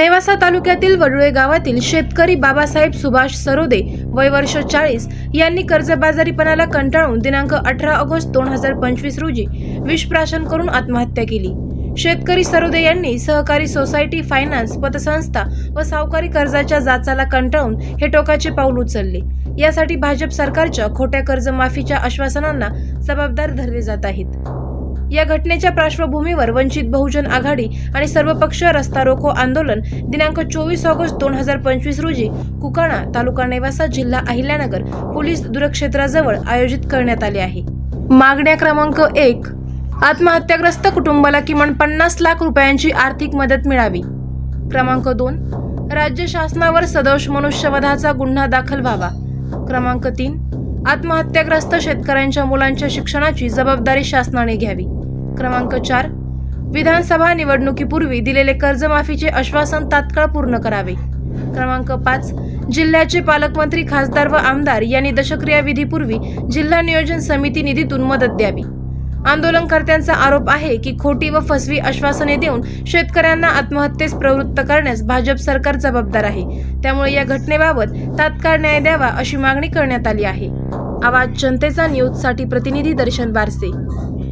नेवासा तालुक्यातील वडुळे गावातील शेतकरी बाबासाहेब सुभाष सरोदे वय वर्ष चाळीस यांनी कर्जबाजारीपणाला कंटाळून दिनांक अठरा ऑगस्ट दोन हजार पंचवीस रोजी विषप्राशन करून आत्महत्या केली. शेतकरी सरोदे यांनी सहकारी सोसायटी फायनान्स पतसंस्था व सावकारी कर्जाच्या जाचाला कंटाळून हे टोकाचे पाऊल उचलले. यासाठी भाजप सरकारच्या खोट्या कर्जमाफीच्या आश्वासनांना जबाबदार धरले जात आहेत. या घटनेच्या पार्श्वभूमीवर वंचित बहुजन आघाडी आणि सर्वपक्षीय रस्ता रोको आंदोलन दिनांक चोवीस ऑगस्ट दोन हजार पंचवीस रोजी कुकाणा तालुका नेवासा जिल्हा अहिल्यानगर पोलीस दूरक्षेत्राजवळ आयोजित करण्यात आले आहे. मागण्या क्रमांक एक आत्महत्याग्रस्त कुटुंबाला किमान पन्नास लाख रुपयांची आर्थिक मदत मिळावी. क्रमांक दोन राज्य शासनावर सदोष मनुष्यवधाचा गुन्हा दाखल व्हावा. क्रमांक तीन आत्महत्याग्रस्त शेतकऱ्यांच्या मुलांच्या शिक्षणाची जबाबदारी शासनाने घ्यावी. क्रमांक चार. विधानसभा निवडणुकीपूर्वी दिलेले कर्जमाफीचे आश्वासन तात्काळ पूर्ण करावे. क्रमांक पाच. जिल्ह्याचे पालकमंत्री खासदार व आमदार यांनी दशक्रिया विधीपूर्वी जिल्हा नियोजन समिती निधीतून मदत द्यावी. आंदोलनकर्त्यांचा आरोप आहे की खोटी व फसवी आश्वासने देऊन शेतकऱ्यांना आत्महत्येस प्रवृत्त करण्यास भाजप सरकार जबाबदार आहे. त्यामुळे या घटनेबाबत तात्काळ न्याय द्यावा अशी मागणी करण्यात आली आहे. आवाज जनतेचा न्यूजसाठी प्रतिनिधी दर्शन बारसे.